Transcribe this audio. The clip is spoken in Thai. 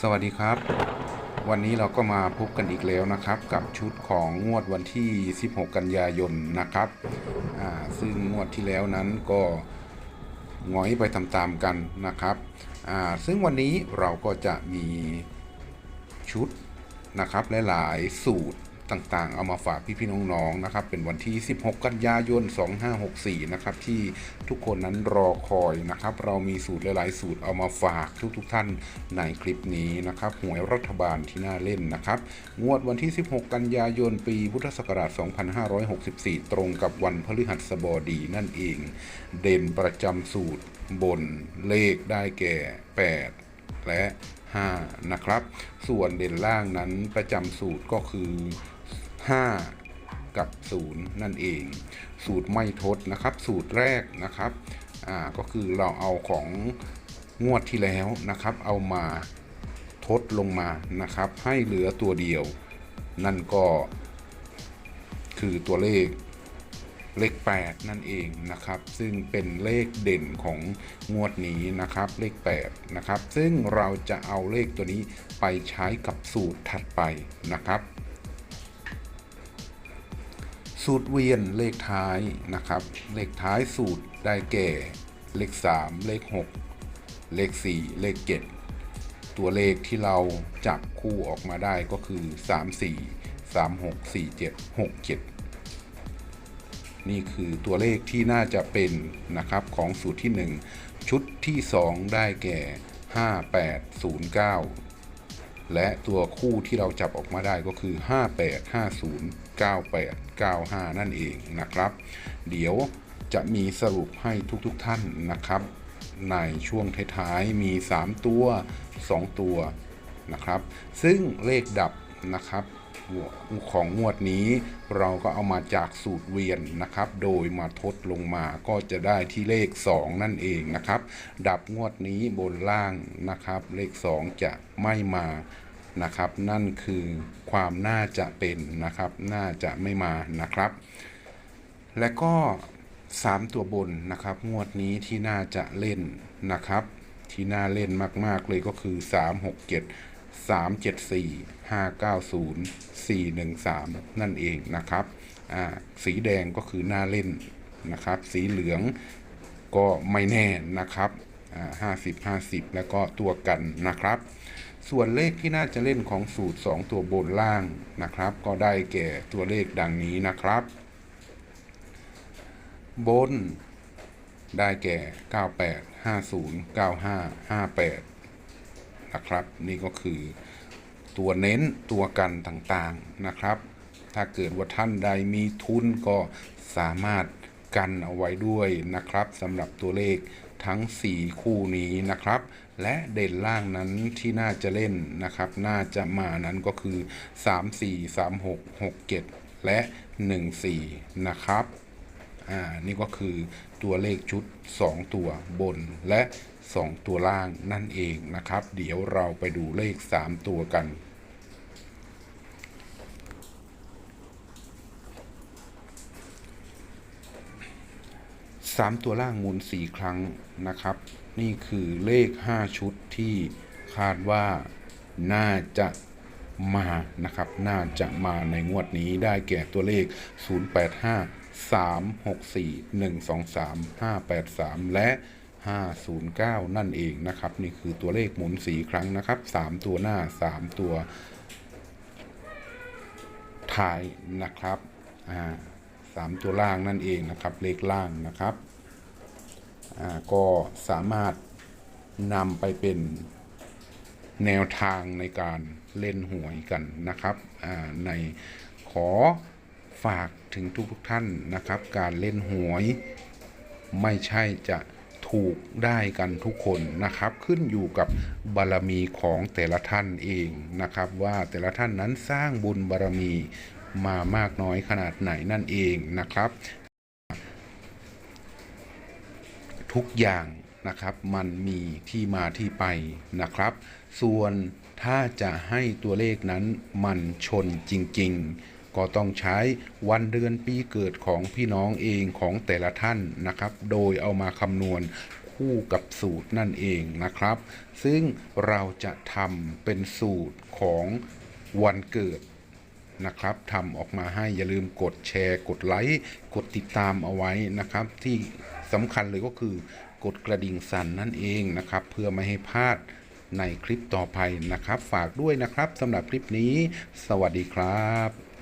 สวัสดีครับ วันนี้เราก็มาพบกันอีกแล้วนะครับ กับชุดของงวดวันที่ 16 กันยายนนะครับซึ่งงวดที่แล้วนั้นก็งอยไปตามๆกันนะครับซึ่งวันนี้เราก็จะมีชุดนะครับหลายๆสูตร ต่างๆ เอามาฝากพี่ๆน้องๆนะครับ เป็นวันที่ 16 กันยายน 2564 นะครับ ที่ทุกคนนั้นรอคอยนะครับ เรามีสูตรหลายๆ สูตรเอามาฝากทุกๆท่านในคลิปนี้นะครับ หวยรัฐบาลที่น่าเล่นนะครับ งวดวันที่ 16 กันยายน ปีพุทธศักราช 2564 ตรงกับวันพฤหัสบดีนั่นเอง เด่นประจำสูตรบนเลขได้แก่ 8 และ 5 นะครับ ส่วนเด่นล่างนั้นประจำสูตรก็คือ 5 กับ 0 นั่นเอง สูตรไม่ทดนะครับ สูตรแรกนะครับอ่าก็คือเราเอาของงวดที่แล้วนะครับ เอามาทดลงมานะครับ ให้เหลือตัวเดียว นั่นก็คือตัวเลข เลข 8 นั่นเองนะครับ ซึ่งเป็นเลขเด่นของงวดนี้นะครับ เลข 8 นะครับ ซึ่งเราจะเอาเลขตัวนี้ไปใช้กับสูตรถัดไปนะครับ สูตรเวียนเลขท้ายนะครับ เลขท้ายสูตรได้แก่ เลข 3 เลข 6 เลข 4 เลข 7 ตัวเลขที่เราจับคู่ออกมาได้ก็คือ 3 4 3 6 4 7 6 7 นี่คือตัวเลขที่น่าจะเป็นนะครับของสูตรที่ 1 ชุดที่ 2 ได้แก่ 5809 และตัวคู่ที่เราจับออกมาได้ก็คือ 5850 98 95 นั่นเองนะครับ เดี๋ยวจะมีสรุปให้ทุกๆทท่านนะครับ ในช่วงท้ายๆมี 3 ตัว 2 ตัวนะครับ ซึ่งเลขดับนะครับ ของงวดนี้เราก็เอามาจากสูตรเวียนนะครับ โดยมาทดลงมาก็จะได้ที่เลข 2 นั่นเองนะครับ ดับงวดนี้บนล่างนะครับ เลข 2 จะไม่มานะครับ นั่นคือความน่าจะเป็นนะครับ น่าจะไม่มานะครับ และก็ 3 ตัวบนนะครับ งวดนี้ที่น่าจะเล่นนะครับ ที่น่าเล่นมากๆเลยก็คือ 3 6 7 3 7 4 5 9 0 4 1 3 นั่นเองนะครับสีแดงก็คือน่าเล่นนะครับ สีเหลืองก็ไม่แน่นะครับอ่า50 50 แล้วก็ตัวกันนะครับ ส่วนเลขที่น่าจะเล่นของสูตร 2 ตัวบนล่างนะครับ ก็ได้แก่ตัวเลขดังนี้นะครับ บนได้แก่ 98 50 95 58 นะครับ นี่ก็คือตัวเน้นตัวกันต่างๆนะครับ ถ้าเกิดว่าท่านใดมีทุนก็สามารถกันเอาไว้ด้วยนะครับสำหรับตัวเลขทั้ง 4 คู่นี้นะครับ และเด่นล่างนั้นที่น่าจะเล่นนะครับ น่าจะมานั้นก็คือ 3 4 3 6 6 7 และ 1 4 นะครับ อ่า นี่ก็คือตัวเลขชุด 2 ตัวบนและ 2 ตัวล่างนั่นเองนะครับ เดี๋ยวเราไปดูเลข 3 ตัวกัน 3 ตัวล่างหมุน4ครั้งนะครับ นี่คือเลข 5 ชุดที่คาดว่าน่าจะมานะครับ น่าจะมาในงวดนี้ได้แก่ตัวเลข 085 364 123 583 และ 509 นั่นเองนะครับ นี่คือตัวเลขหมุน 4 ครั้งนะครับ 3 ตัวหน้า 3 ตัวท้ายนะครับอ่าสามตัวล่างนั่นเองนะครับ เลขล่างนะครับอ่าก็สามารถนำไปเป็นแนวทางในการเล่นหวยกันนะครับอ่าในขอฝากถึงทุกๆท่านนะครับ การเล่นหวยไม่ใช่จะ ถูกได้กันทุกคนนะครับ ขึ้นอยู่กับบารมีของแต่ละท่านเองนะครับ ว่าแต่ละท่านนั้นสร้างบุญบารมีมามากน้อยขนาดไหนนั่นเองนะครับ ทุกอย่างนะครับมันมีที่มาที่ไปนะครับ ส่วนถ้าจะให้ตัวเลขนั้นมันชนจริง ๆ ก็ต้องใช้วันเดือนปีเกิดของพี่น้องเองของแต่ละท่านนะครับ โดยเอามาคำนวณคู่กับสูตรนั่นเองนะครับ ซึ่งเราจะทำเป็นสูตรของวันเกิดนะครับทำออกมาให้อย่าลืมกดแชร์ กดไลค์ กดติดตามเอาไว้นะครับ ที่สำคัญเลยก็คือกดกระดิ่งสั่นนั่นเองนะครับ เพื่อไม่ให้พลาดในคลิปต่อไปนะครับ ฝากด้วยนะครับสำหรับคลิปนี้ สวัสดีครับ